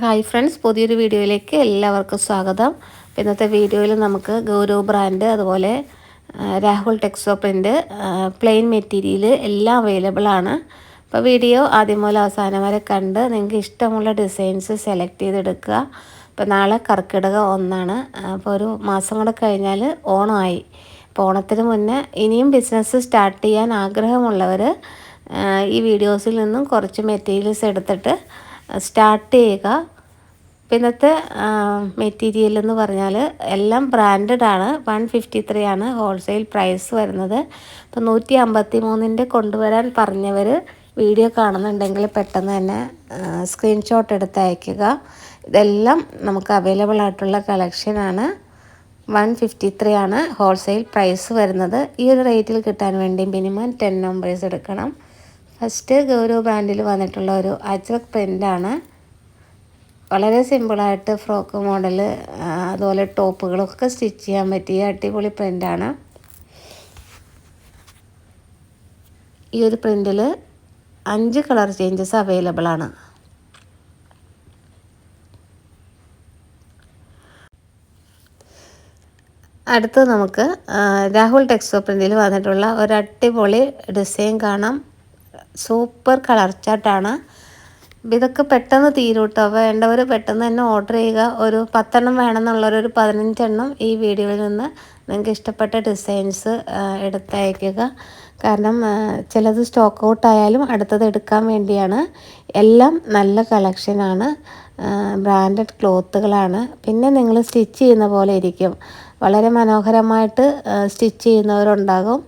Hi friends പുതിയൊരു വീഡിയോയിലേക്ക് എല്ലാവർക്കും സ്വാഗതം. ഇന്നത്തെ വീഡിയോയിൽ നമുക്ക് ഗൗരവ് ബ്രാൻഡ് അതുപോലെ രാഹുൽ ടെക്സോപ്പിന്റെ പ്ലെയിൻ മെറ്റീരിയൽ എല്ലാം അവൈലബിൾ ആണ്. അപ്പോൾ വീഡിയോ ആദ്യം മുതൽ അവസാനം വരെ കണ്ട് നിങ്ങൾക്ക് ഇഷ്ടമുള്ള ഡിസൈൻസ് സെലക്ട് ചെയ്തെടുക്കുക. അപ്പോൾ നാളെ കർക്കിടക ഒന്നാണ്. അപ്പോൾ ഒരു മാസം കൂടെ കഴിഞ്ഞാൽ ഓണമായി അപ്പോൾ ഓണത്തിന് മുന്നേ ഇനിയും ബിസിനസ് സ്റ്റാർട്ട് ചെയ്യാൻ ആഗ്രഹമുള്ളവർ ഈ വീഡിയോസിൽ നിന്നും കുറച്ച് മെറ്റീരിയൽസ് എടുത്തിട്ട് സ്റ്റാർട്ട് ചെയ്യുക. പിന്നത്തെ മെറ്റീരിയൽ എന്ന് പറഞ്ഞാൽ എല്ലാം ബ്രാൻഡഡ് ആണ്. വൺ ഫിഫ്റ്റി ത്രീ ആണ് ഹോൾസെയിൽ പ്രൈസ് വരുന്നത്. അപ്പോൾ നൂറ്റി അമ്പത്തി മൂന്നിന്റെ കൊണ്ടുവരാൻ പറഞ്ഞവർ വീഡിയോ കാണുന്നുണ്ടെങ്കിൽ പെട്ടെന്ന് തന്നെ സ്ക്രീൻഷോട്ട് എടുത്ത് അയക്കുക. ഇതെല്ലാം നമുക്ക് അവൈലബിൾ ആയിട്ടുള്ള കളക്ഷനാണ് വൺ ഫിഫ്റ്റി ത്രീ ആണ് ഹോൾസെയിൽ പ്രൈസ് വരുന്നത്. ഈ ഒരു റേറ്റിൽ കിട്ടാൻ വേണ്ടി മിനിമം ടെൻ നമ്പേഴ്സ് എടുക്കണം. ഫസ്റ്റ് ഗൗരവ് ബ്രാൻഡിൽ വന്നിട്ടുള്ള ഒരു അജ്രക് പ്രിന്റാണ് വളരെ സിമ്പിളായിട്ട് ഫ്രോക്ക് മോഡൽ അതുപോലെ ടോപ്പുകളൊക്കെ സ്റ്റിച്ച് ചെയ്യാൻ പറ്റിയ അടിപൊളി പ്രിന്റാണ് ഈ ഒരു പ്രിന്റിൽ അഞ്ച് കളർ ചേഞ്ചസ് അവൈലബിൾ ആണ്. അടുത്ത് നമുക്ക് രാഹുൽ ടെക്സ്റ്റോ പ്രിന്റിൽ വന്നിട്ടുള്ള ഒരു അടിപൊളി ഡിസൈൻ കാണാം. സൂപ്പർ കളർ ചാർട്ടാണ് അപ്പം ഇതൊക്കെ പെട്ടെന്ന് തീരും കേട്ടോ വേണ്ടവർ പെട്ടെന്ന് തന്നെ ഓർഡർ ചെയ്യുക. ഒരു പത്തെണ്ണം വേണമെന്നുള്ളവരൊരു പതിനഞ്ചെണ്ണം ഈ വീഡിയോയിൽ നിന്ന് നിങ്ങൾക്ക് ഇഷ്ടപ്പെട്ട ഡിസൈൻസ് എടുത്തയക്കുക. കാരണം ചിലത് സ്റ്റോക്ക് ഔട്ട് ആയാലും അടുത്തത് എടുക്കാൻ വേണ്ടിയാണ്. എല്ലാം നല്ല കളക്ഷനാണ് ബ്രാൻഡഡ് ക്ലോത്തുകളാണ് പിന്നെ നിങ്ങൾ സ്റ്റിച്ച് ചെയ്യുന്ന പോലെ ഇരിക്കും. വളരെ മനോഹരമായിട്ട് സ്റ്റിച്ച് ചെയ്യുന്നവരുണ്ടാകും.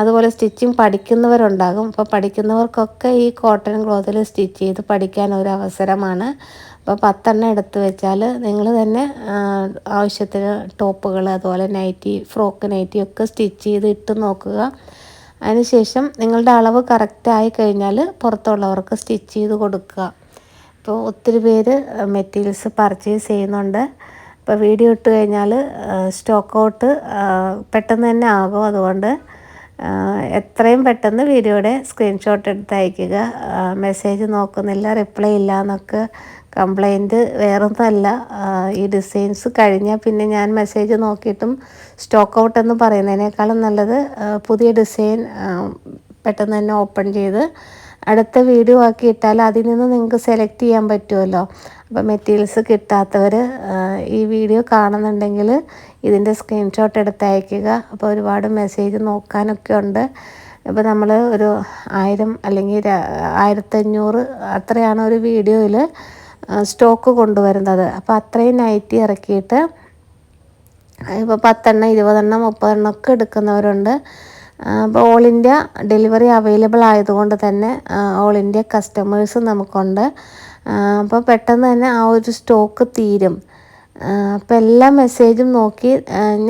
അതുപോലെ സ്റ്റിച്ചിങ് പഠിക്കുന്നവരുണ്ടാകും. അപ്പോൾ പഠിക്കുന്നവർക്കൊക്കെ ഈ കോട്ടൺ ക്ലോത്തിൽ സ്റ്റിച്ച് ചെയ്ത് പഠിക്കാൻ ഒരു അവസരമാണ്. അപ്പോൾ പത്തെണ്ണം എടുത്ത് വെച്ചാൽ നിങ്ങൾ തന്നെ ആവശ്യത്തിന് ടോപ്പുകൾ അതുപോലെ നൈറ്റി ഫ്രോക്ക് നൈറ്റി ഒക്കെ സ്റ്റിച്ച് ചെയ്ത് ഇട്ട് നോക്കുക. അതിനുശേഷം നിങ്ങളുടെ അളവ് കറക്റ്റായി കഴിഞ്ഞാൽ പുറത്തുള്ളവർക്ക് സ്റ്റിച്ച് ചെയ്ത് കൊടുക്കുക. അപ്പോൾ ഒത്തിരി പേര് മെറ്റീരിയൽസ് പർച്ചേസ് ചെയ്യുന്നുണ്ട്. അപ്പോൾ വീഡിയോ ഇട്ട് കഴിഞ്ഞാൽ സ്റ്റോക്ക് ഔട്ട് പെട്ടെന്ന് തന്നെ ആകും. അതുകൊണ്ട് എത്രയും പെട്ടെന്ന് വീഡിയോയുടെ സ്ക്രീൻഷോട്ട് എടുത്ത് അയക്കുക മെസ്സേജ് നോക്കുന്നില്ല റിപ്ലൈ ഇല്ല എന്നൊക്കെ കംപ്ലൈന്റ് വേറൊന്നുമല്ല. ഈ ഡിസൈൻസ് കഴിഞ്ഞാൽ പിന്നെ ഞാൻ മെസ്സേജ് നോക്കിയിട്ടും സ്റ്റോക്ക് ഔട്ട് എന്ന് പറയുന്നതിനേക്കാളും നല്ലത് പുതിയ ഡിസൈൻ പെട്ടെന്ന് തന്നെ ഓപ്പൺ ചെയ്ത് അടുത്ത വീഡിയോ ആക്കി ഇട്ടാൽ അതിൽ നിന്ന് നിങ്ങൾക്ക് സെലക്ട് ചെയ്യാൻ പറ്റുമല്ലോ. അപ്പോൾ മെറ്റീരിയൽസ് കിട്ടാത്തവർ ഈ വീഡിയോ കാണുന്നുണ്ടെങ്കിൽ ഇതിന്റെ സ്ക്രീൻഷോട്ട് എടുത്ത് അയക്കുക അപ്പോൾ ഒരുപാട് മെസ്സേജ് നോക്കാനൊക്കെ ഉണ്ട്. ഇപ്പോൾ നമ്മൾ ഒരു ആയിരം അല്ലെങ്കിൽ ആയിരത്തഞ്ഞൂറ് അത്രയാണ് ഒരു വീഡിയോയിൽ സ്റ്റോക്ക് കൊണ്ടുവരുന്നത്. അപ്പോൾ അത്രയും നൈറ്റി ഇറക്കിയിട്ട് ഇപ്പോൾ പത്തെണ്ണം ഇരുപതെണ്ണം മുപ്പതെണ്ണം ഒക്കെ എടുക്കുന്നവരുണ്ട്. അപ്പോൾ ഓൾ ഇന്ത്യ ഡെലിവറി അവൈലബിൾ ആയതുകൊണ്ട് തന്നെ ഓൾ ഇന്ത്യ കസ്റ്റമേഴ്സ് നമുക്കുണ്ട്. അപ്പോൾ പെട്ടെന്ന് തന്നെ ആ ഒരു സ്റ്റോക്ക് തീരും. അപ്പം എല്ലാ മെസ്സേജും നോക്കി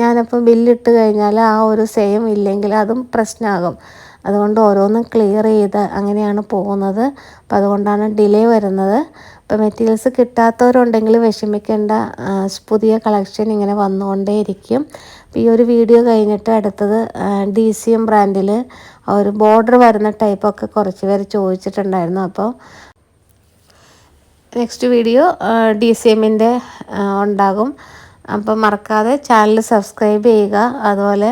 ഞാനപ്പോൾ ബില്ലിട്ട് കഴിഞ്ഞാൽ ആ ഒരു സെയിം ഇല്ലെങ്കിൽ അതും പ്രശ്നമാകും അതുകൊണ്ട് ഓരോന്നും ക്ലിയർ ചെയ്ത് അങ്ങനെയാണ് പോകുന്നത്. അപ്പം അതുകൊണ്ടാണ് ഡിലേ വരുന്നത്. അപ്പോൾ മെറ്റീരിയൽസ് കിട്ടാത്തവരുണ്ടെങ്കിൽ വിഷമിക്കേണ്ട പുതിയ കളക്ഷൻ ഇങ്ങനെ വന്നുകൊണ്ടേയിരിക്കും. ഈ ഒരു വീഡിയോ കഴിഞ്ഞിട്ട് അടുത്തത് ഡി സി എം ബ്രാൻഡിൽ ഒരു ബോർഡർ വരുന്ന ടൈപ്പൊക്കെ കുറച്ച് പേര് ചോദിച്ചിട്ടുണ്ടായിരുന്നു. അപ്പോൾ നെക്സ്റ്റ് വീഡിയോ ഡി സി എമ്മിന്റെ ഉണ്ടാകും. അപ്പോൾ മറക്കാതെ ചാനൽ സബ്സ്ക്രൈബ് ചെയ്യുക. അതുപോലെ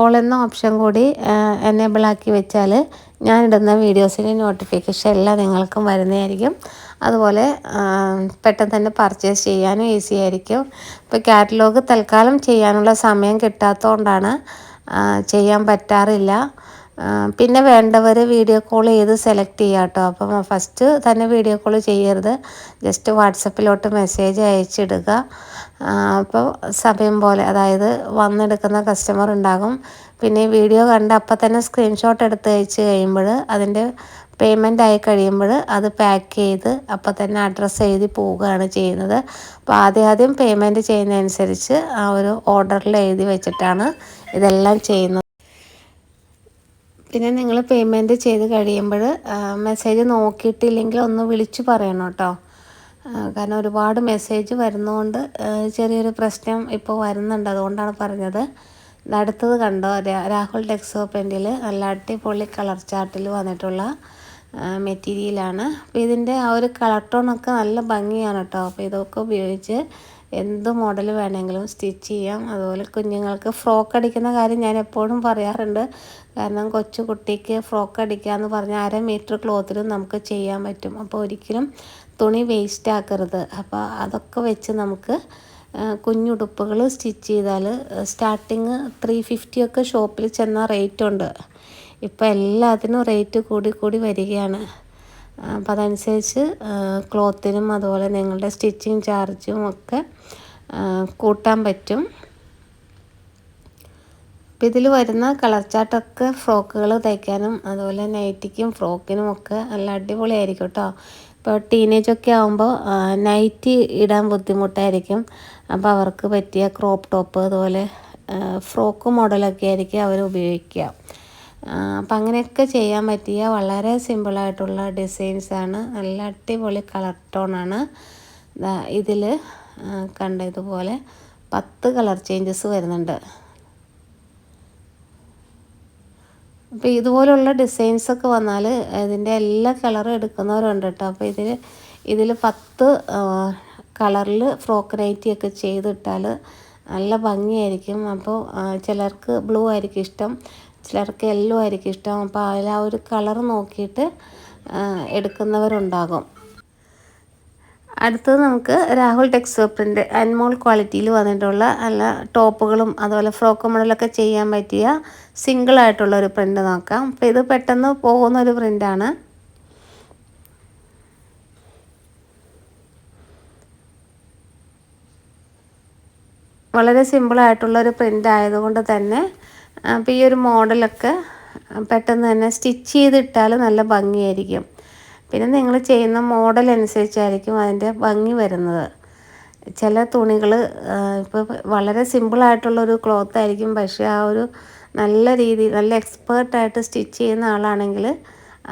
ഓൾ എന്ന ഓപ്ഷൻ കൂടി എനേബിൾ ആക്കി വെച്ചാൽ ഞാനിടുന്ന വീഡിയോസിന്റെ നോട്ടിഫിക്കേഷൻ എല്ലാം നിങ്ങൾക്കും വരുന്നതായിരിക്കും. അതുപോലെ പെട്ടെന്ന് തന്നെ പർച്ചേസ് ചെയ്യാനും ഈസി ആയിരിക്കും. ഇപ്പോൾ കാറ്റലോഗ് തൽക്കാലം ചെയ്യാനുള്ള സമയം കിട്ടാത്തതുകൊണ്ടാണ് ചെയ്യാൻ പറ്റാറില്ല. പിന്നെ വേണ്ടവർ വീഡിയോ കോൾ ചെയ്ത് സെലക്ട് ചെയ്യുക കേട്ടോ അപ്പം ഫസ്റ്റ് തന്നെ വീഡിയോ കോൾ ചെയ്യരുത്. ജസ്റ്റ് വാട്സപ്പിലോട്ട് മെസ്സേജ് അയച്ചിടുക. അപ്പോൾ സമയം പോലെ അതായത് വന്നെടുക്കുന്ന കസ്റ്റമർ ഉണ്ടാകും. പിന്നെ വീഡിയോ കണ്ട് അപ്പം തന്നെ സ്ക്രീൻഷോട്ട് എടുത്ത് അയച്ച് കഴിയുമ്പോൾ അതിന്റെ പേയ്മെന്റ് ആയി കഴിയുമ്പോൾ അത് പാക്ക് ചെയ്ത് അപ്പോൾ തന്നെ അഡ്രസ്സ് എഴുതി പോവുകയാണ് ചെയ്യുന്നത്. അപ്പോൾ ആദ്യം ആദ്യം പേയ്മെന്റ് ചെയ്യുന്നതനുസരിച്ച് ആ ഒരു ഓർഡറിൽ എഴുതി വെച്ചിട്ടാണ് ഇതെല്ലാം ചെയ്യുന്നത്. പിന്നെ നിങ്ങൾ പേയ്മെന്റ് ചെയ്ത് കഴിയുമ്പോൾ മെസ്സേജ് നോക്കിയിട്ടില്ലെങ്കിൽ ഒന്ന് വിളിച്ചു പറയണം കേട്ടോ. കാരണം ഒരുപാട് മെസ്സേജ് വരുന്നതുകൊണ്ട് ചെറിയൊരു പ്രശ്നം ഇപ്പോൾ വരുന്നുണ്ട്. അതുകൊണ്ടാണ് പറഞ്ഞത്. അടുത്തത് കണ്ടോ? രാഹുൽ ടെക്സോ പെന്റിൽ നല്ല അടിപൊളി കളർ ചാർട്ടിൽ വന്നിട്ടുള്ള മെറ്റീരിയലാണ്. അപ്പോൾ ഇതിന്റെ ആ ഒരു കളർ ടോണൊക്കെ നല്ല ഭംഗിയാണ് കേട്ടോ അപ്പോൾ ഇതൊക്കെ ഉപയോഗിച്ച് എന്ത് മോഡൽ വേണമെങ്കിലും സ്റ്റിച്ച് ചെയ്യാം. അതുപോലെ കുഞ്ഞുങ്ങൾക്ക് ഫ്രോക്ക് അടിക്കുന്ന കാര്യം ഞാൻ എപ്പോഴും പറയാറുണ്ട്. കാരണം കൊച്ചു കുട്ടിക്ക് ഫ്രോക്ക് അടിക്കുക എന്ന് പറഞ്ഞാൽ അര മീറ്റർ ക്ലോത്തിലും നമുക്ക് ചെയ്യാൻ പറ്റും. അപ്പോൾ ഒരിക്കലും തുണി വേസ്റ്റ് ആക്കരുത്. അപ്പോൾ അതൊക്കെ വെച്ച് നമുക്ക് കുഞ്ഞുടുപ്പുകൾ സ്റ്റിച്ച് ചെയ്താൽ സ്റ്റാർട്ടിങ് ത്രീ ഫിഫ്റ്റിയൊക്കെ ഷോപ്പിൽ ചെന്ന റേറ്റ് ഉണ്ട്. ഇപ്പോൾ എല്ലാത്തിനും റേറ്റ് കൂടി കൂടി വരികയാണ്. അപ്പം അതനുസരിച്ച് ക്ലോത്തിനും അതുപോലെ നിങ്ങളുടെ സ്റ്റിച്ചിങ് ചാർജും ഒക്കെ കൂട്ടാൻ പറ്റും. ഇതിൽ വരുന്ന കളർ ചാർട്ടൊക്കെ ഫ്രോക്കുകൾ തയ്ക്കാനും അതുപോലെ നൈറ്റിക്കും ഫ്രോക്കിനും ഒക്കെ നല്ല അടിപൊളിയായിരിക്കും കേട്ടോ ഇപ്പോൾ ടീനേജൊക്കെ ആകുമ്പോൾ നൈറ്റി ഇടാൻ ബുദ്ധിമുട്ടായിരിക്കും. അപ്പോൾ അവർക്ക് പറ്റിയ ക്രോപ്പ് ടോപ്പ് അതുപോലെ ഫ്രോക്ക് മോഡലൊക്കെ ആയിരിക്കും അവർ ഉപയോഗിക്കുക. അപ്പം അങ്ങനെയൊക്കെ ചെയ്യാൻ പറ്റിയ വളരെ സിമ്പിളായിട്ടുള്ള ഡിസൈൻസാണ് നല്ല അടിപൊളി കളർ ടോണാണ് ഇതിൽ കണ്ട ഇതുപോലെ പത്ത് കളർ ചേഞ്ചസ് വരുന്നുണ്ട്. അപ്പോൾ ഇതുപോലുള്ള ഡിസൈൻസൊക്കെ വന്നാൽ ഇതിന്റെ എല്ലാ കളറും എടുക്കുന്നവരുണ്ട് കേട്ടോ അപ്പോൾ ഇതിൽ ഇതിൽ പത്ത് കളറിൽ ഫ്രോക്ക് നൈറ്റിയൊക്കെ ചെയ്തിട്ടാൽ നല്ല ഭംഗിയായിരിക്കും. അപ്പോൾ ചിലർക്ക് ബ്ലൂ ആയിരിക്കും ഇഷ്ടം. ചിലർക്ക് യെല്ലോ ആയിരിക്കും ഇഷ്ടം. അപ്പോൾ അതിൽ ആ ഒരു കളർ നോക്കിയിട്ട് എടുക്കുന്നവരുണ്ടാകും. അടുത്തത് നമുക്ക് രാഹുൽ ടെക്സോപ്പിന്റെ അൻമോൾ ക്വാളിറ്റിയിൽ വന്നിട്ടുള്ള നല്ല ടോപ്പുകളും അതുപോലെ ഫ്രോക്ക് മോഡലൊക്കെ ചെയ്യാൻ പറ്റിയ സിംഗിൾ ആയിട്ടുള്ള ഒരു പ്രിന്റ് നോക്കാം. അപ്പോൾ ഇത് പെട്ടെന്ന് പോകുന്ന ഒരു പ്രിന്റാണ് വളരെ സിമ്പിളായിട്ടുള്ള ഒരു പ്രിന്റ് ആയതുകൊണ്ട് തന്നെ അപ്പോൾ ഈ ഒരു മോഡലൊക്കെ പെട്ടെന്ന് തന്നെ സ്റ്റിച്ച് ചെയ്തിട്ടാൽ നല്ല ഭംഗിയായിരിക്കും. പിന്നെ നിങ്ങൾ ചെയ്യുന്ന മോഡൽ അനുസരിച്ചായിരിക്കും അതിന്റെ ഭംഗി വരുന്നത്. ചില തുണികൾ ഇപ്പോൾ വളരെ സിമ്പിളായിട്ടുള്ളൊരു ക്ലോത്ത് ആയിരിക്കും പക്ഷേ ആ ഒരു നല്ല രീതി നല്ല എക്സ്പേർട്ടായിട്ട് സ്റ്റിച്ച് ചെയ്യുന്ന ആളാണെങ്കിൽ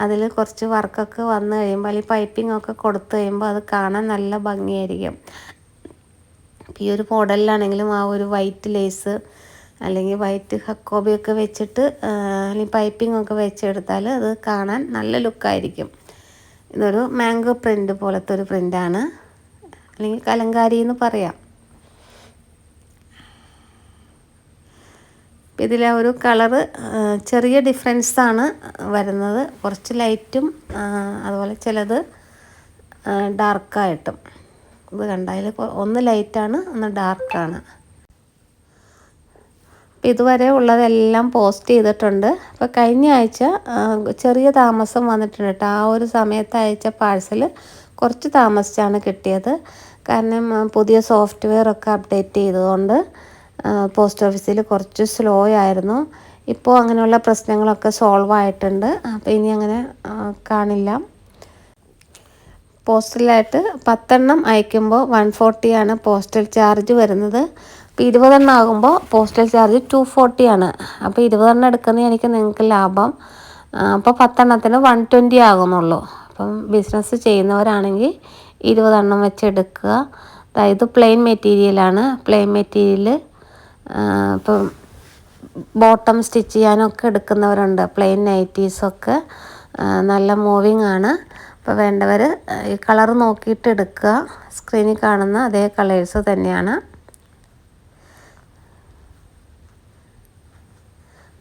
അതിൽ കുറച്ച് വർക്കൊക്കെ വന്നു കഴിയുമ്പോൾ അല്ലെങ്കിൽ പൈപ്പിംഗ് ഒക്കെ കൊടുത്തു കഴിയുമ്പോൾ അത് കാണാൻ നല്ല ഭംഗിയായിരിക്കും. ഈ ഒരു മോഡലിലാണെങ്കിലും ആ ഒരു വൈറ്റ് ലേസ് അല്ലെങ്കിൽ വൈറ്റ് ഹക്കോബിയൊക്കെ വെച്ചിട്ട് അല്ലെങ്കിൽ പൈപ്പിംഗ് ഒക്കെ വെച്ചെടുത്താൽ അത് കാണാൻ നല്ല ലുക്കായിരിക്കും. ഇതൊരു മാംഗോ പ്രിന്റ് പോലത്തെ ഒരു പ്രിന്റാണ് അല്ലെങ്കിൽ കലങ്കാരി എന്ന് പറയാം. ഇതിലെ ഒരു കളറ് ചെറിയ ഡിഫറൻസാണ് വരുന്നത്. കുറച്ച് ലൈറ്റും അതുപോലെ ചിലത് ഡാർക്കായിട്ടും ഇത് കണ്ടതിൽ ഒന്ന് ലൈറ്റാണ് ഒന്ന് ഡാർക്കാണ് ഇതുവരെ ഉള്ളതെല്ലാം പോസ്റ്റ് ചെയ്തിട്ടുണ്ട്. അപ്പോൾ കഴിഞ്ഞ ആഴ്ച ചെറിയ താമസം വന്നിട്ടുണ്ട് കേട്ടോ. ആ ഒരു സമയത്ത് അയച്ച പാഴ്സൽ കുറച്ച് താമസിച്ചാണ് കിട്ടിയത്. കാരണം പുതിയ സോഫ്റ്റ്വെയർ ഒക്കെ അപ്ഡേറ്റ് ചെയ്തുകൊണ്ട് പോസ്റ്റ് ഓഫീസിൽ കുറച്ച് സ്ലോ ആയിരുന്നു. ഇപ്പോൾ അങ്ങനെയുള്ള പ്രശ്നങ്ങളൊക്കെ സോൾവ് ആയിട്ടുണ്ട്. അപ്പോൾ ഇനി അങ്ങനെ കാണില്ല. പോസ്റ്റലായിട്ട് പത്തെണ്ണം അയക്കുമ്പോൾ വൺ ഫോർട്ടിയാണ് പോസ്റ്റൽ ചാർജ് വരുന്നത്. ഇരുപതെണ്ണം ആകുമ്പോൾ പോസ്റ്റൽ ചാർജ് ടു ഫോർട്ടിയാണ് അപ്പോൾ ഇരുപതെണ്ണം എടുക്കുന്ന എനിക്ക് നിങ്ങൾക്ക് ലാഭം അപ്പോൾ പത്തെണ്ണത്തിന് വൺ ട്വന്റി ആകുന്നുള്ളൂ. അപ്പം ബിസിനസ് ചെയ്യുന്നവരാണെങ്കിൽ ഇരുപതെണ്ണം വെച്ച് എടുക്കുക. അതായത് പ്ലെയിൻ മെറ്റീരിയലാണ് പ്ലെയിൻ മെറ്റീരിയൽ ഇപ്പം ബോട്ടം സ്റ്റിച്ച് ചെയ്യാനൊക്കെ എടുക്കുന്നവരുണ്ട്. പ്ലെയിൻ നൈറ്റീസൊക്കെ നല്ല മൂവിങ് ആണ്. അപ്പോൾ വേണ്ടവർ ഈ കളർ നോക്കിയിട്ട് എടുക്കുക. സ്ക്രീനിൽ കാണുന്ന അതേ കളേഴ്സ് തന്നെയാണ്.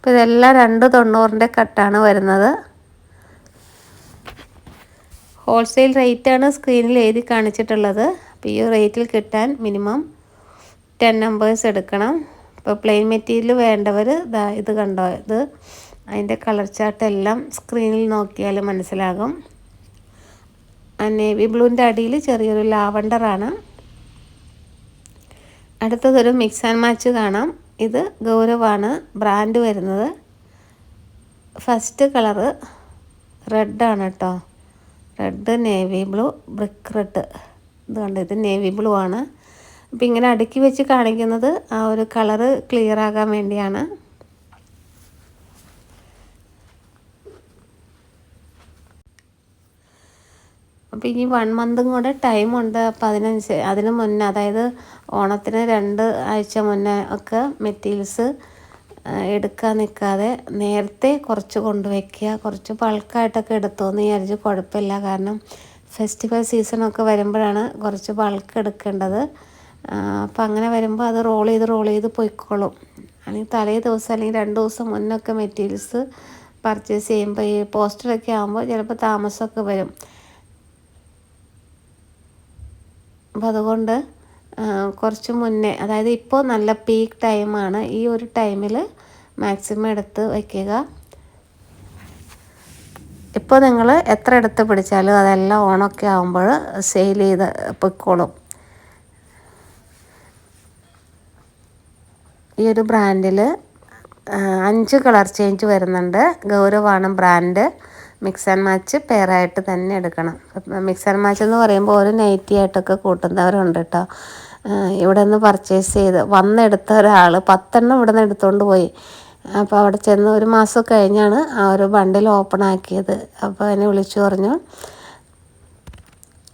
അപ്പോൾ ഇതെല്ലാം രണ്ട് തൊണ്ണൂറിന്റെ കട്ടാണ് വരുന്നത്. ഹോൾസെയിൽ റേറ്റാണ് സ്ക്രീനിൽ എഴുതി കാണിച്ചിട്ടുള്ളത്. അപ്പോൾ ഈ റേറ്റിൽ കിട്ടാൻ മിനിമം ടെൻ നമ്പേഴ്സ് എടുക്കണം. ഇപ്പോൾ പ്ലെയിൻ മെറ്റീരിയൽ വേണ്ടവർ ഇതാ ഇത് കണ്ടോ? ഇത് അതിന്റെ കളർ ചാർട്ട് എല്ലാം സ്ക്രീനിൽ നോക്കിയാൽ മനസ്സിലാകും. നേവി ബ്ലൂവിന്റെ അടിയിൽ ചെറിയൊരു ലാവണ്ടറാണ് അടുത്തതൊരു മിക്സ് ആൻഡ് മാച്ച് കാണാം. ഇത് ഗൗരവാണ്. ബ്രാൻഡ് വരുന്നത്. ഫസ്റ്റ് കളറ് റെഡാണ് കേട്ടോ red navy blue brick red ഇത് ഇത് നേവി ബ്ലൂ ആണ്. അപ്പം ഇങ്ങനെ അടുക്കി വെച്ച് കാണിക്കുന്നത് ആ ഒരു കളറ് ക്ലിയർ ആകാൻ വേണ്ടിയാണ്. അപ്പോൾ ഇനി വൺ മന്തും കൂടെ ടൈമുണ്ട് അപ്പോൾ അതിനനുസരിച്ച് അതിന് മുന്നേ അതായത് ഓണത്തിന് രണ്ട് ആഴ്ച മുന്നേ ഒക്കെ മെറ്റീരിയൽസ് എടുക്കാൻ നിൽക്കാതെ നേരത്തെ കുറച്ച് കൊണ്ടുവയ്ക്കുക. കുറച്ച് ബൾക്കായിട്ടൊക്കെ എടുത്തോന്ന് വിചാരിച്ച് കുഴപ്പമില്ല. കാരണം ഫെസ്റ്റിവൽ സീസണൊക്കെ വരുമ്പോഴാണ് കുറച്ച് ബൾക്ക് എടുക്കേണ്ടത്. അപ്പം അങ്ങനെ വരുമ്പോൾ അത് റോൾ ചെയ്ത് റോൾ ചെയ്ത് പോയിക്കോളും. അല്ലെങ്കിൽ തലേ ദിവസം അല്ലെങ്കിൽ രണ്ട് ദിവസം മുന്നൊക്കെ മെറ്റീരിയൽസ് പർച്ചേസ് ചെയ്യുമ്പോൾ ഈ പോസ്റ്ററൊക്കെ ആകുമ്പോൾ ചിലപ്പോൾ താമസമൊക്കെ വരും. അപ്പോൾ അതുകൊണ്ട് കുറച്ച് മുന്നേ അതായത് ഇപ്പോൾ നല്ല പീക്ക് ടൈമാണ് ഈ ഒരു ടൈമിൽ മാക്സിമം എടുത്ത് വയ്ക്കുക ഇപ്പോൾ നിങ്ങൾ എത്ര എടുത്ത് പിടിച്ചാലും അതെല്ലാം ഓണൊക്കെ ആകുമ്പോൾ സെയിൽ ചെയ്ത് പൊയ്ക്കോളും. ഈ ഒരു ബ്രാൻഡിൽ അഞ്ച് കളർ ചേഞ്ച് വരുന്നുണ്ട്. ഗൗരവാണ് ബ്രാൻഡ് മിക്സ് ആൻഡ് മാച്ച് പെയറായിട്ട് തന്നെ എടുക്കണം. മിക്സ് ആൻഡ് മാച്ച് എന്ന് പറയുമ്പോൾ ഒരു നൈറ്റി ആയിട്ടൊക്കെ കൂട്ടുന്നവരുണ്ട് കേട്ടോ. ഇവിടെ നിന്ന് പർച്ചേസ് ചെയ്ത് വന്നെടുത്ത ഒരാൾ പത്തെണ്ണം ഇവിടെ നിന്ന് എടുത്തുകൊണ്ട് പോയി. അപ്പോൾ അവിടെ ചെന്ന് ഒരു മാസം കഴിഞ്ഞാണ് ആ ഒരു ബണ്ടിൽ ഓപ്പൺ ആക്കിയത്. അപ്പോൾ എന്നെ വിളിച്ചു പറഞ്ഞു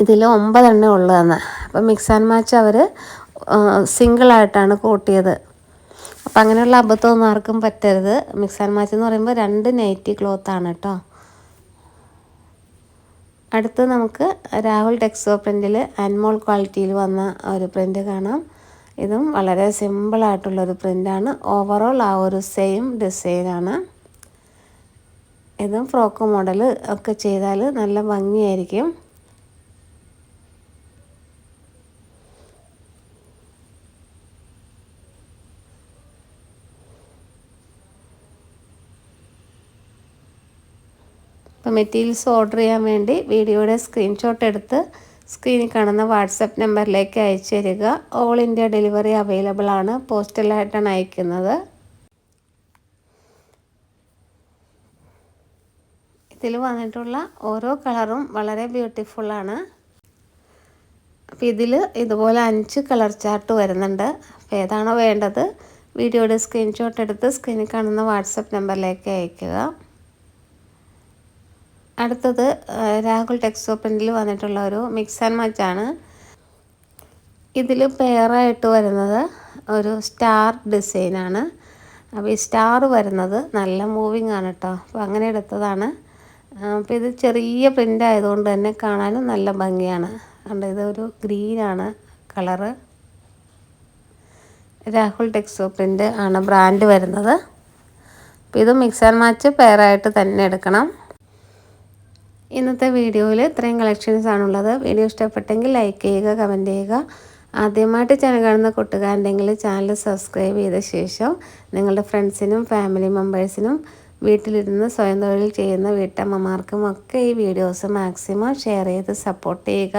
ഇതിൽ ഒമ്പതെണ്ണേ ഉള്ളൂ എന്ന്. അപ്പോൾ മിക്സ് ആൻഡ് മാച്ച് അവർ സിംഗിളായിട്ടാണ് കൂട്ടിയത്. അപ്പോൾ അങ്ങനെയുള്ള അബദ്ധമൊന്നും ആർക്കും പറ്റരുത്. മിക്സ് ആൻഡ് മാച്ച് എന്ന് പറയുമ്പോൾ രണ്ട് നൈറ്റി ക്ലോത്താണ് കേട്ടോ. അടുത്ത് നമുക്ക് രാഹുൽ ടെക്സോ പ്രിന്റിൽ അൻമോൾ ക്വാളിറ്റിയിൽ വന്ന ഒരു പ്രിന്റ് കാണാം. ഇതും വളരെ സിമ്പിളായിട്ടുള്ളൊരു പ്രിന്റാണ് ഓവറോൾ ആ ഒരു സെയിം ഡിസൈനാണ് ഇതും ഫ്രോക്ക് മോഡൽ ഒക്കെ ചെയ്താൽ നല്ല ഭംഗിയായിരിക്കും. അപ്പോൾ മെറ്റീരിയൽസ് ഓർഡർ ചെയ്യാൻ വേണ്ടി വീഡിയോയുടെ സ്ക്രീൻഷോട്ട് എടുത്ത് സ്ക്രീനിൽ കാണുന്ന വാട്സപ്പ് നമ്പറിലേക്ക് അയച്ചു തരിക. ഓൾ ഇന്ത്യ ഡെലിവറി അവൈലബിൾ ആണ്. പോസ്റ്റലായിട്ടാണ് അയക്കുന്നത്. ഇതിൽ വന്നിട്ടുള്ള ഓരോ കളറും വളരെ ബ്യൂട്ടിഫുള്ളാണ് അപ്പോൾ ഇതിൽ ഇതുപോലെ അഞ്ച് കളർ ചാർട്ട് വരുന്നുണ്ട്. അപ്പോൾ ഏതാണോ വേണ്ടത്? വീഡിയോയുടെ സ്ക്രീൻഷോട്ട് എടുത്ത് സ്ക്രീനിൽ കാണുന്ന വാട്സപ്പ് നമ്പറിലേക്ക് അയയ്ക്കുക അടുത്തത് രാഹുൽ ടെക്സോ പ്രിന്റിൽ വന്നിട്ടുള്ള ഒരു മിക്സ് ആൻഡ് മാച്ചാണ് ഇതിൽ പെയറായിട്ട് വരുന്നത് ഒരു സ്റ്റാർ ഡിസൈനാണ് അപ്പോൾ ഈ സ്റ്റാർ വരുന്നത് നല്ല മൂവിങ് ആണ് കേട്ടോ അപ്പോൾ അങ്ങനെ എടുത്തതാണ്. അപ്പോൾ ഇത് ചെറിയ പ്രിന്റ് ആയതുകൊണ്ട് തന്നെ കാണാനും നല്ല ഭംഗിയാണ്. കണ്ടോ ഇതൊരു ഗ്രീനാണ് കളറ് രാഹുൽ ടെക്സോ പ്രിന്റ് ആണ് ബ്രാൻഡ് വരുന്നത്. അപ്പോൾ ഇത് മിക്സ് ആൻഡ് മാച്ച് പെയറായിട്ട് തന്നെ എടുക്കണം. ഇന്നത്തെ വീഡിയോയിൽ ഇത്രയും കളക്ഷൻസ് ആണുള്ളത്. വീഡിയോ ഇഷ്ടപ്പെട്ടെങ്കിൽ ലൈക്ക് ചെയ്യുക കമന്റ് ചെയ്യുക. ആദ്യമായിട്ട് ചാനൽ കാണുന്ന കൂട്ടുകാരുണ്ടെങ്കിൽ ചാനൽ സബ്സ്ക്രൈബ് ചെയ്ത ശേഷം നിങ്ങളുടെ ഫ്രണ്ട്സിനും ഫാമിലി മെമ്പേഴ്സിനും വീട്ടിലിരുന്ന് സ്വയം തൊഴിൽ ചെയ്യുന്ന വീട്ടമ്മമാർക്കും ഒക്കെ ഈ വീഡിയോസ് മാക്സിമം ഷെയർ ചെയ്ത് സപ്പോർട്ട് ചെയ്യുക.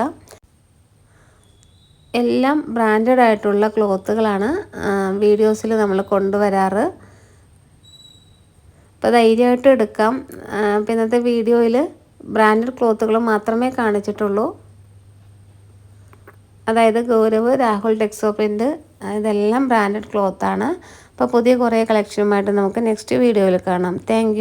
എല്ലാം ബ്രാൻഡഡ് ആയിട്ടുള്ള ക്ലോത്തുകളാണ് വീഡിയോസിൽ നമ്മൾ കൊണ്ടുവരാറ്. അപ്പോൾ ധൈര്യമായിട്ട് എടുക്കാം. ഇന്നത്തെ വീഡിയോയിൽ ബ്രാൻഡഡ് ക്ലോത്തുകൾ മാത്രമേ കാണിച്ചിട്ടുള്ളൂ. അതായത് ഗൗരവ് രാഹുൽ ടെക്സോ പ്രിന്റ് ഇതെല്ലാം ബ്രാൻഡഡ് ക്ലോത്താണ്. അപ്പോൾ പുതിയ കുറേ കളക്ഷനുമായിട്ട് നമുക്ക് നെക്സ്റ്റ് വീഡിയോയിൽ കാണാം. താങ്ക്